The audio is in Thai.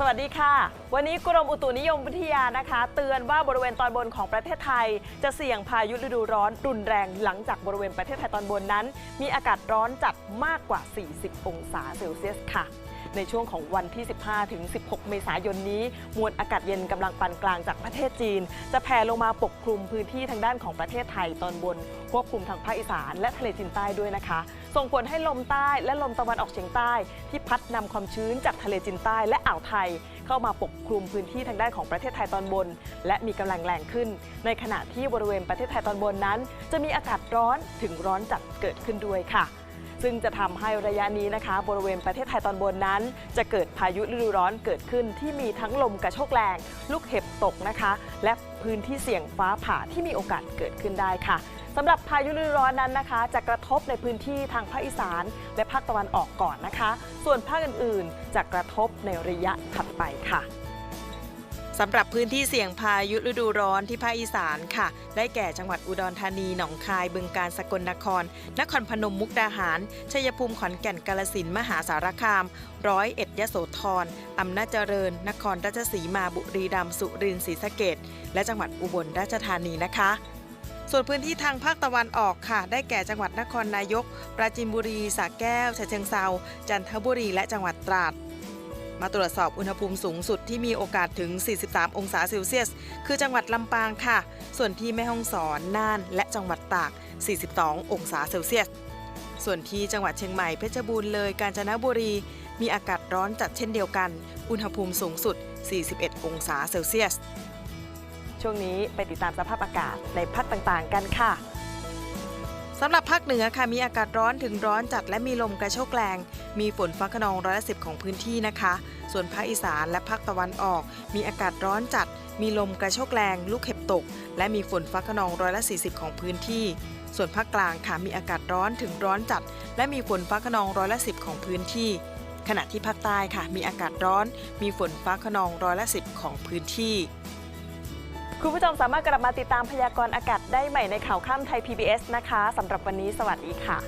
สวัสดีค่ะ วันนี้กรมอุตุนิยมวิทยานะคะ เตือนว่าบริเวณตอนบนของประเทศไทย จะเสี่ยงพายุฤดูร้อนรุนแรงหลังจากบริเวณประเทศไทยตอนบนนั้น มีอากาศร้อนจัดมากกว่า 40 องศาเซลเซียสค่ะ ในช่วงของวันที่ 15 ถึง 16 เมษายนนี้ มวลอากาศเย็นกำลังปานกลางจากประเทศจีน จะแผ่ลงมาปกคลุมพื้นที่ทางด้านของประเทศไทยตอนบนควบคุมทางภาคอีสานและทะเลจีนใต้ด้วยนะคะ ส่งผลให้ลมใต้และลมตะวันออกเฉียงใต้ ที่พัดนำความชื้นจากทะเลจีนใต้และอ่าวไทย เข้ามาปกคลุมพื้นที่ทางด้านของประเทศไทยตอนบน และมีกำลังแรงขึ้น ในขณะที่บริเวณประเทศไทยตอนบนนั้น จะมีอากาศร้อนถึงร้อนจัดเกิดขึ้นด้วยค่ะ ซึ่งจะทำให้ระยะนี้นะคะ บริเวณประเทศไทยตอนบนนั้น จะเกิดพายุฤดูร้อนเกิดขึ้นที่มีทั้งลมกระโชกแรง ลูกเห็บตกนะคะ และพื้นที่เสี่ยงฟ้าผ่าที่มีโอกาสเกิดขึ้นได้ค่ะสำหรับพายุฤดูร้อนนั้นนะคะ จะกระทบในพื้นที่ทางภาคอีสาน และภาคตะวันออกก่อนนะคะ ส่วนภาคอื่นๆ จะกระทบในระยะถัดไปค่ะ สำหรับพื้นที่เสี่ยงพายุฤดูร้อนที่ภาคอีสานค่ะ ได้แก่จังหวัดอุดรธานี หนองคาย บึงกาฬ สกลนคร นครพนม มุกดาหาร ชัยภูมิ ขอนแก่น กาฬสินธุ์ มหาสารคาม ร้อยเอ็ด ยโสธร อำนาจเจริญ นครราชสีมา บุรีรัมย์ สุรินทร์ ศรีสะเกษและจังหวัดอุบลราชธานีนะคะส่วนพื้นที่ทางภาคตะวันออกค่ะ ได้แก่จังหวัดนครนายก ปราจีนบุรีสระแก้วฉะเชิงเซาจันทบุรีและจังหวัดตราด มาตรวจสอบอุณหภูมิสูงสุดที่มีโอกาสถึง 43 องศาเซลเซียส คือจังหวัดลำปางค่ะ ส่วนที่แม่ฮ่องสอน น่าน และจังหวัดตาก 42 องศาเซลเซียส ส่วนที่จังหวัดเชียงใหม่ เพชรบูรณ์ เลย กาญจนบุรี มีอากาศร้อนจัดเช่นเดียวกัน อุณหภูมิสูงสุด 41 องศาเซลเซียส ช่วงนี้ไปติดตามสภาพอากาศในภาคต่างๆ กันค่ะ สำหรับภาคเหนือค่ะมีอากาศร้อนถึงร้อนจัดและมีลมกระโชกแรง มีฝนฟ้าขนองร้อยละสิบของพื้นที่นะคะ ส่วนภาคอีสานและภาคตะวันออก มีอากาศร้อนจัด มีลมกระโชกแรง ลูกเห็บตก และมีฝนฟ้าขนองร้อยละสี่สิบของพื้นที่ ส่วนภาคกลางค่ะมีอากาศร้อนถึงร้อนจัด และมีฝนฟ้าขนองร้อยละสิบของพื้นที่ ขณะที่ภาคใต้ค่ะ มีอากาศร้อน มีฝนฟ้าขนองร้อยละสิบของพื้นที่ คุณผู้ชมสามารถกลับมาติดตามพยากรณ์อากาศได้ใหม่ในข่าวข้ามไทย PBS นะคะสำหรับวันนี้สวัสดีค่ะ